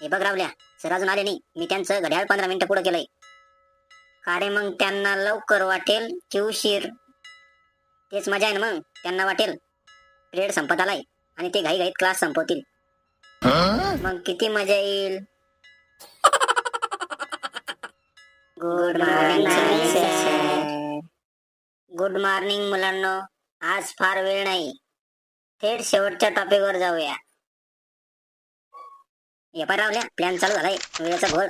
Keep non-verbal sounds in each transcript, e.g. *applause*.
हे बघ रावल्या सर अजून आले नाही. मी त्यांचं घड्याळ पंधरा मिनिटं पुढे केलंय. का रे मग त्यांना लवकर वाटेल की उशीर तेच मजा आहे ना मग त्यांना वाटेल. पिरियड संपत आलाय आणि ते घाई घाईत क्लास संपवतील. मग किती मजा येईल. गुड मॉर्निंग गुड मॉर्निंग मुलांनो. आज फार वेळ नाही. थेट शेवटच्या टॉपिकवर जाऊया. पण रावल्या प्लॅन चालू झालाय वेळेचा घोळ.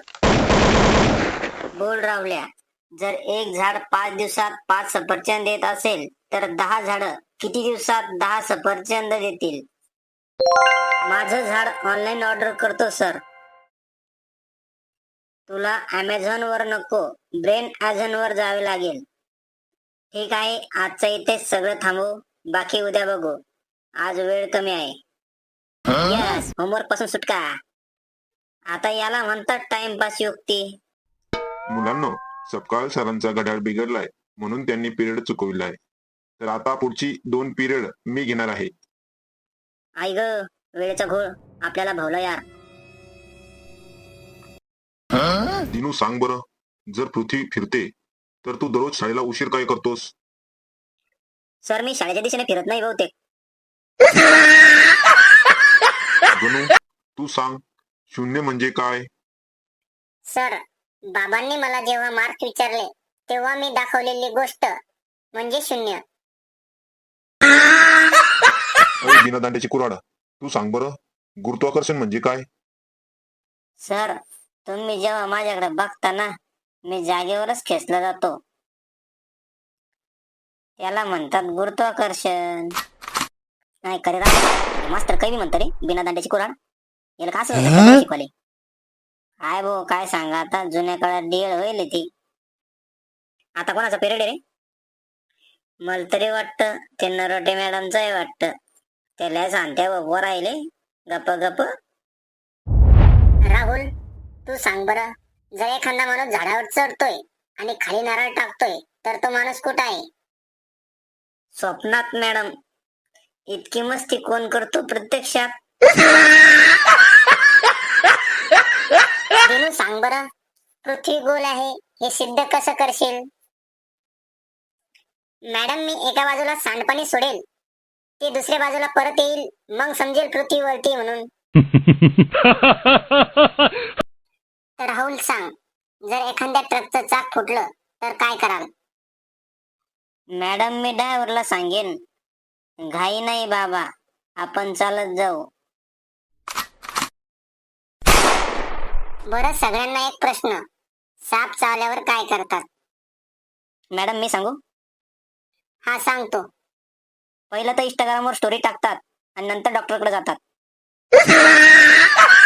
बोल रावल्या जर एक झाड पाच दिवसात पाच सफरचंद देत असेल तर दहा झाड किती दिवसात दहा सफरचंद देतील? माझं झाड ऑनलाईन ऑर्डर करतो सर तुला अमेझॉन वर नको ब्रेन ॲझन वर जावे लागेल. ठीक आहे आजचं इथे सगळं थांबू? बाकी उद्या बघू. आज वेळ कमी आहे. यस होमवर्कपासून सुटका. आता याला म्हणतात टाइमपास युक्ती. मुलांनो सपकाळ सरांचा घड्याळ बिघडलाय म्हणून त्यांनी पिरियड चुकविलाय. तर आता पुढची दोन पिरियड मी घेणार आहे. आई ग वेळेचा घोळ आपल्याला भावला यार. दिनू सांग बरं जर पृथ्वी फिरते तर तू दररोज शाळेला उशीर काय करतोस? सर मी शाळेच्या दिशेने फिरत नाही बहुतेक. तू सांग. शून्य म्हणजे काय? सर बाबांनी मला जेव्हा मार्क विचारले तेव्हा मी दाखवलेली गोष्ट म्हणजे शून्य. अरे बिना दांड्याची कुराड तू सांग बरं गुरुत्वाकर्षण म्हणजे काय? सर तुम्ही जेव्हा माझ्याकडे बघता ना मी जागेवरच खेचला जातो. त्याला म्हणतात गुरुत्वाकर्षण. नाही खरे राव मास्तर काही म्हणतो रे बिना दांड्याची कुराड याला का शिकवले काय भो काय सांगा आता? जुन्या काळात डीएड होईल ती. आता कोणाचा पिरियड आहे रे? मला तरी वाटतं ते नरोटे मॅडमचं आहे वाटतं त्याला सांगते बघ राहिले गप गप राहुल तू सांग बरं. जर एखादा माणूस झाडावर चढतोय आणि खाली नारळ टाकतोय तर तो माणूस कुठं आहे? स्वप्नात मॅडम. इतकी मस्ती कोण करतो प्रत्यक्षात दिनू सांग बरं. पृथ्वी गोल आहे. हे सिद्ध कसं करशील? मॅडम मी एका बाजूला सांडपाणी सोडेल. ते दुसऱ्या बाजूला परत येईल. मग समजेल पृथ्वी वरती म्हणून. *laughs* तर राहुल सांग जर एखाद्या ट्रकचं चाक फुटलं तर काय कराल? मॅडम मी ड्रायव्हरला सांगेन. घाई नाही बाबा. आपण चालत जाऊ. बरं सगळ्यांना एक प्रश्न. साप चावल्यावर काय करतात? मॅडम मी सांगू? हा सांगतो पहिलं तर इंस्टाग्रामवर स्टोरी टाकतात आणि नंतर डॉक्टरकडे जातात. *laughs*